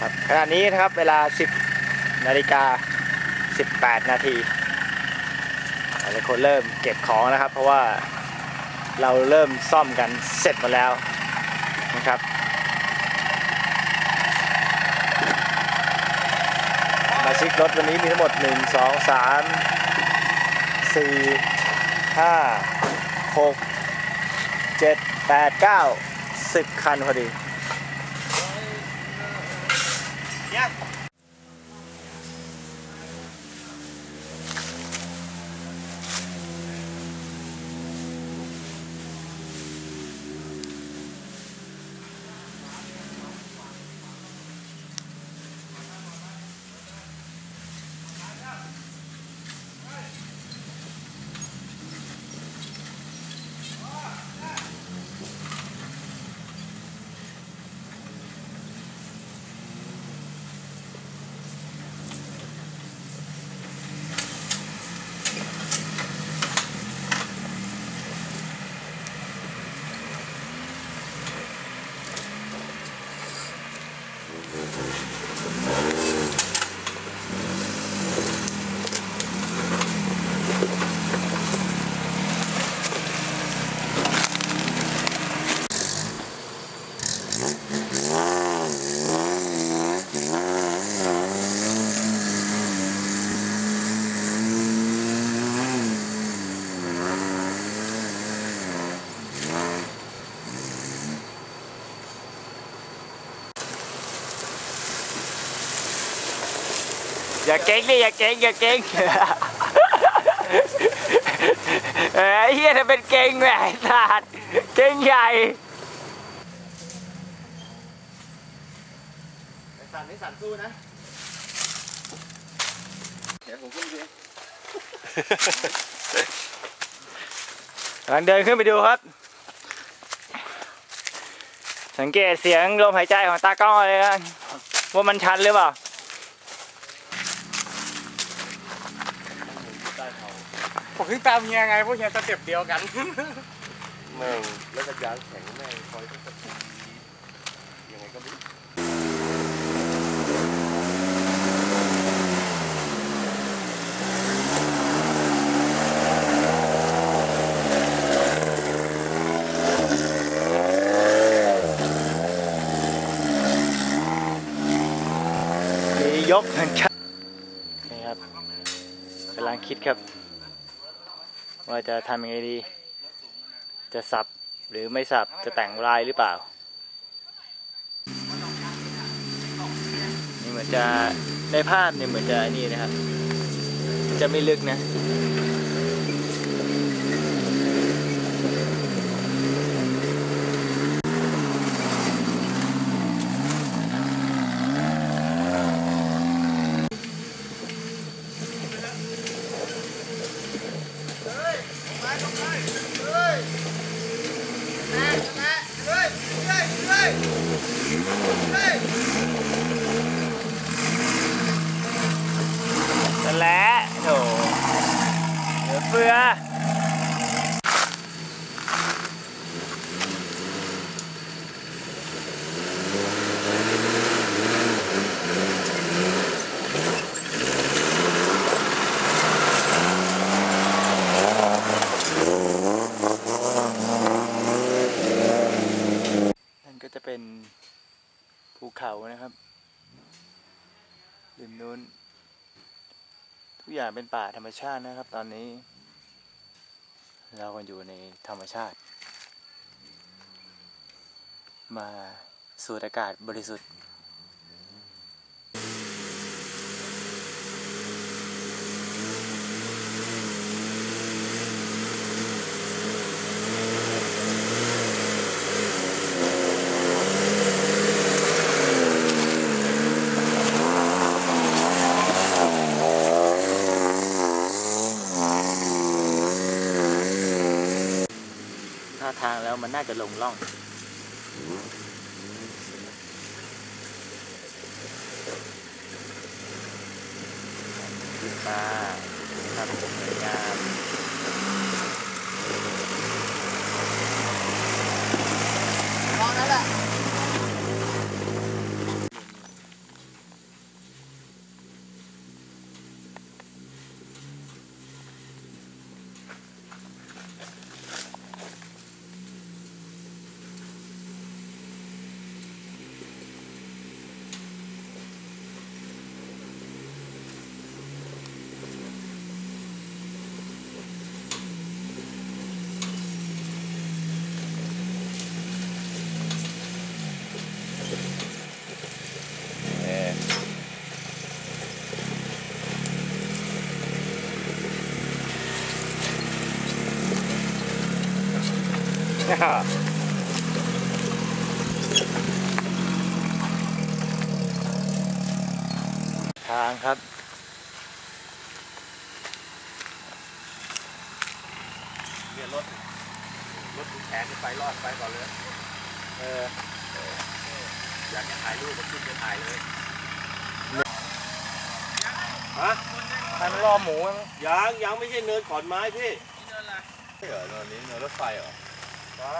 ครับขณะนี้นะครับเวลา 10นาฬิกา18 นาทีหลายคนเริ่มเก็บของนะครับ เพราะว่าเราเริ่มซ่อมกันเสร็จหมดแล้วนะครับมาชิกรถวันนี้มีทั้งหมด 1 2 3 4 5 6 7 8 9 10 คันพอดี Yeah. อย่าเก่งดิอย่าเก่งอย่าเก่งเอ้ยเฮียจะเป็นเก่งแหวนสัตว์เก่งใหญ่สั่นไม่สั่นสู้นะ เดี๋ยวผมขึ้นไปกำลังเดินขึ้นไปดูครับ สังเกตเสียงลมหายใจของตากล้องเลยนะว่ามันชันหรือเปล่า ผมขึ้นตามเฮียไงพวกเฮียสเต็ปเดียวกันแม่งแล้วก็ยางแข็งแม่งคอยต้องสะกิดยังไงก็ไม่รู้มียกเหมือนกันนี่ครับกำลังคิดครับ ว่าจะทำยังไงดี จะสับหรือไม่สับจะแต่งลายหรือเปล่า นี่เหมือนจะในภาพเนี่ยเหมือนจะนี่นะครับ จะไม่ลึกนะ นั่นแหละโถเหลือเฟือ นั่นก็จะเป็นภูเขานะครับ ริมนู้น ทุกอย่างเป็นป่าธรรมชาตินะครับ ตอนนี้ เราก็อยู่ในธรรมชาติ มาสูดอากาศบริสุทธิ์ ท่าทางแล้ว มันน่าจะลงล่อง ขึ้นมาครับสวยงาม ทางครับเรียนรถรถแขนไปรอดไปก่อนเลยเอออยากจะถ่ายรูปก็ขึ้นไปถ่ายเลยฮะให้มันรอหมูมั้งยังยังไม่ใช่เนินขอนไม้พี่เนินอะไรเหรอเนินนี้เนินรถไฟเหรอ ใช่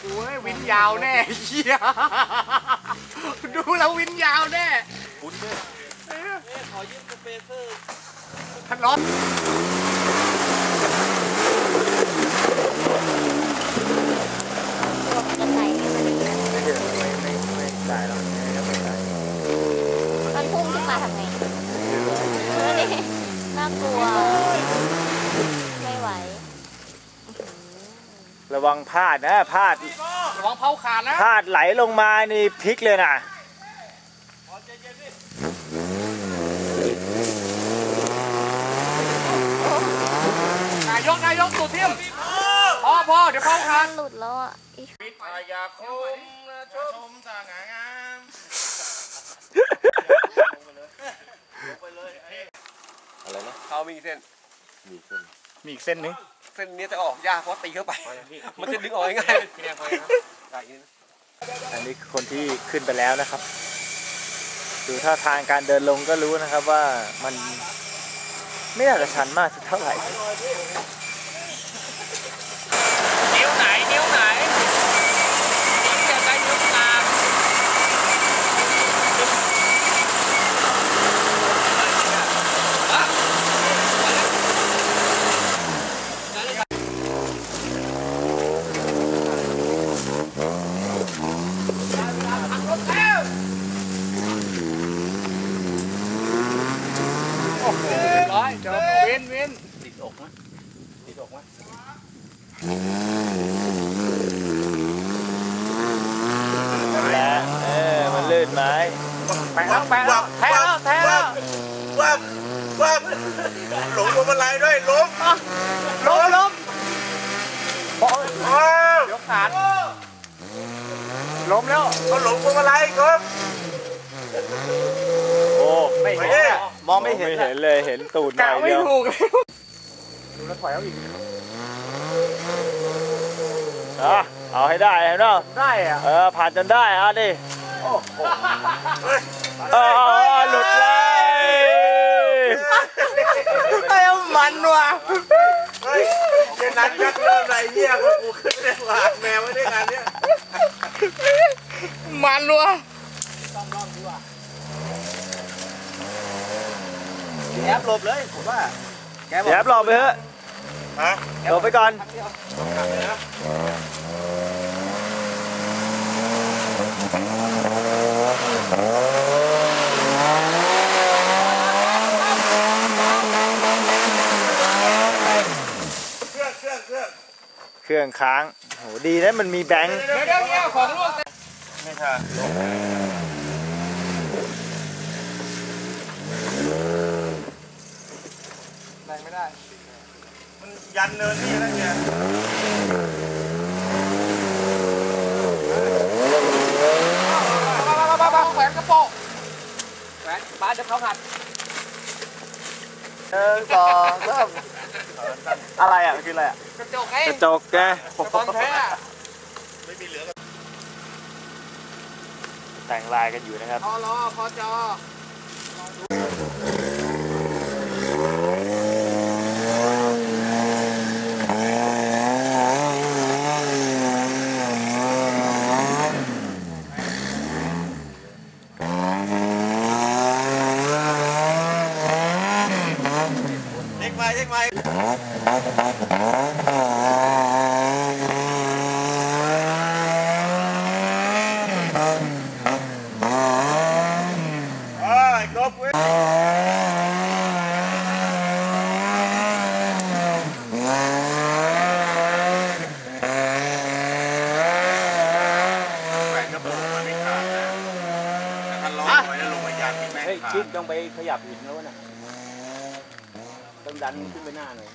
โอ้ยวินยาวแน่เฮียดูแล้ววินยาวแน่คุณด้วยเอ๊ะขอยืมสเปเซอร์ทะเลาะจะใส่ให้มันอย่างนี้ ไม่เดือดไม่ไม่ไม่ได้หรอกไม่ได้ไม่ได้ มันพุ่งขึ้นมาทำไงเออนี่น่ากลัว ไม่ไหว ระวังพลาดนะพลาดระวังเผาขาดนะพลาดไหลลงมานี่พลิกเลยนะนายกนายกสุดเทียมพอพอเดี๋ยวเผาขาดมันหลุดแล้วอะอีปิดพายาคมชมสง่างามอะไรนะเขามีเส้นมีเส้นมีอีกเส้นนึง เส้นนี้จะออกยากเพราะตีเข้าไป มันจะดึงออกง่ายๆพี่แดงพอครับได้ยินอันนี้คนที่ขึ้นไปแล้วนะครับ ดูท่าทางการเดินลงก็รู้นะครับว่ามันไม่น่าจะชันมากสักเท่าไหร่ นิ้วไหน นิ้วไหนนิ้วจะไปนิ้วกลาง โอ้โหร้อยจบวินวิน ติดอกนะติดอกนะ นั่น และเออมันลื่นไหมแปะแล้วแปะแล้วแทะแล้วแทะแล้ววับวับหลงพวงมาลัยด้วยล้มล้มล้มโอ้เดี๋ยวขาดล้มแล้วเขาหลงพวงมาลัยครับโอ้ไม่เห็นอะมองไม่เห็นเลยเห็นตูดหน่กะอยไม่เดียวถูกเลยดูแล้วถอยเอาอีก อะเอาให้ได้เห็นเปล่าได้อะเออผ่านจนได้อะดิเออเออหลุดเลยไอ้มันว่ะเฮ้ยเจนันยักเริ่มอะไรเหี้ยกูกูขึ้นได้หวานแมวไม่ได้งานเนี้ยมันรัวแอบหลบเลยผมว่าแอบหลบไปเถอะ ฮะหลบไปก่อนเครื่องค้างโหดีนะมันมีแบงค์เดี๋ยวเดี๋ยวเนี่ยของลวกไม่ค่ะแรงไม่ได้ มันยันเนินนี่แล้วเนี่ยแขวนกระโปงแขวนบ้านเดี๋ยวเขาหัดหนึ่งสองสามอะไรอะคืออะไรอะกระจกไงกระจกแกตอนแท้ไม่มีเหลือกับแต่งลายกันอยู่นะครับพอรอพอจอ เช็คไม้เช็คไม้เอ้ย ดันขึ้นไปหน้าหน่อย